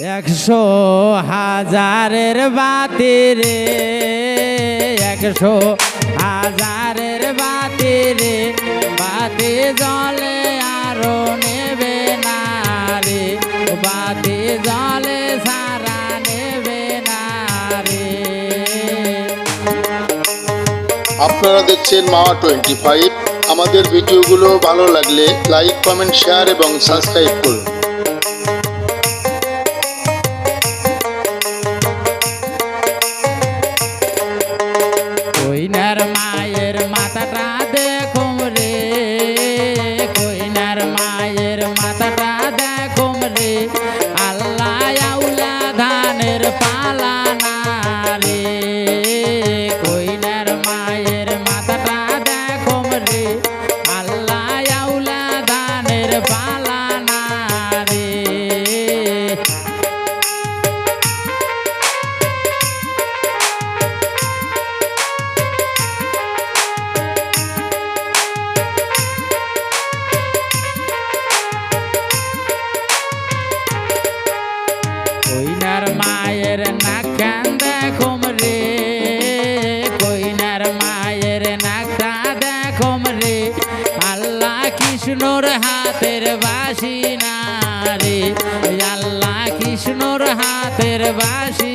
একশো হাজারের বাতি রে, একশো হাজারের বাতি রে, বাতি জলে আরও নেবে না রে বাতি জলে সারা নেবে না রে আপনারা দেখছেন মাওয়া টোয়েন্টি ফাইভ। আমাদের ভিডিওগুলো ভালো লাগলে লাইক, কমেন্ট, শেয়ার এবং সাবস্ক্রাইব করুন। না রে। আল্লাহ কৃষ্ণর হাতের বাসি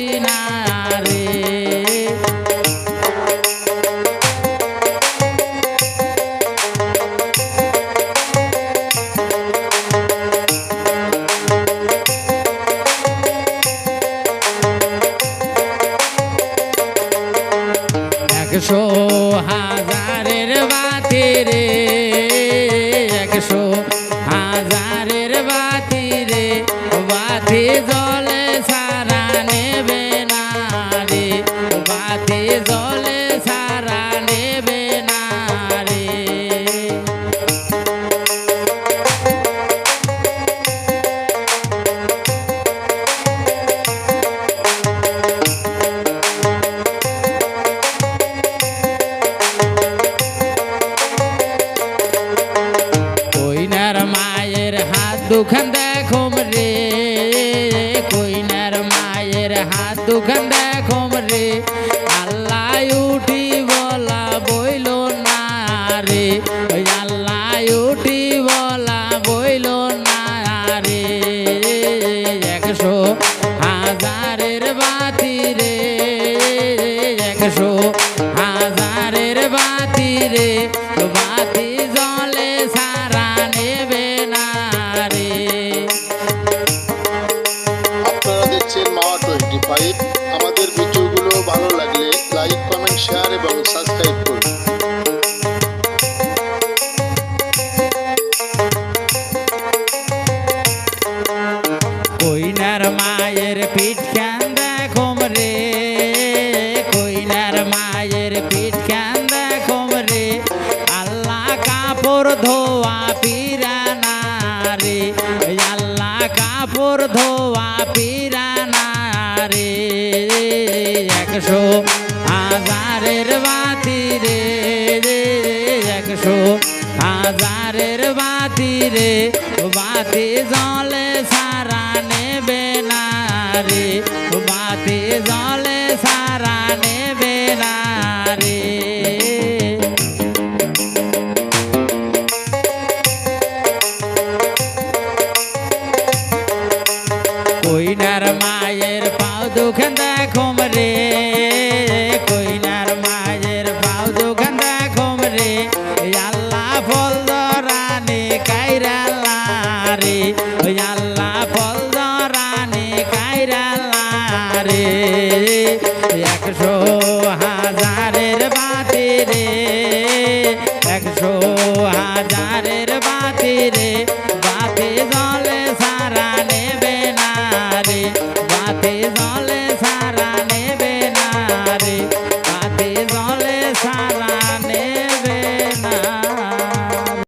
দুখান দেখুম রে কইনার মায়ের হাত দুখান দেখুম মায়ের পিঠ খান দেখম রে? কইনার মায়ের পিঠ দেখম রে? আল্লাহ কাপড় ধোয়া পিরানা রে। আল্লাহ কাপড় ধোয়া পিরানা রে। একশো হাজারের বাতি রে। একশো হাজারের বাতি রে। বাতি জলে সারা নেবে না। রে বাতি জলে সারা নেবে রে। কইনার রাজারে